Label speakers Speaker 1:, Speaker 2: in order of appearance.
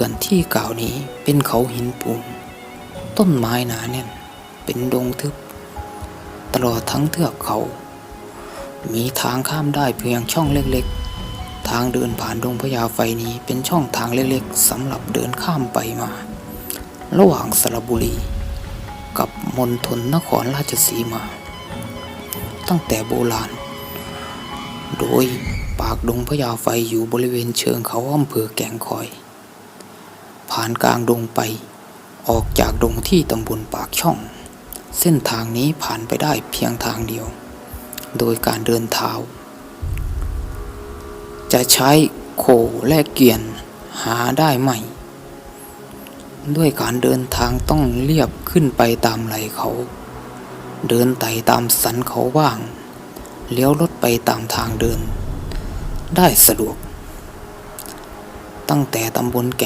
Speaker 1: ขื่อนที่กล่าวนี้เป็นเขาหินปูน ต้นไม้หนาแน่น เป็นดงทึบ ตลอดทั้งเทือกเขา มีทางข้ามได้เพียงช่องเล็กๆ ทางเดินผ่านดงพญาไฟนี้เป็นช่องทางเล็กๆสำหรับเดินข้ามไปมา ระหว่างสระบุรี กับมณฑลนครราชสีมา ตั้งแต่โบราณ โดยปากดงพญาไฟอยู่บริเวณเชิงเขาอำเภอแก่งคอยานกลางดงไป ออกจากดงที่ตำบลปากช่อง เส้นทางนี้ผ่านไปได้เพียงทางเดียว โดยการเดินเท้า จะใช้โคและเกียนหาได้ไหม ด้วยการเดินทางต้องเรียบขึ้นไปตามไหลเขา เดินไต่ตามสันเขาบ้าง เลี้ยวรถไปตามทางเดิน ได้สะดวกตั้งแต่ตำบลแก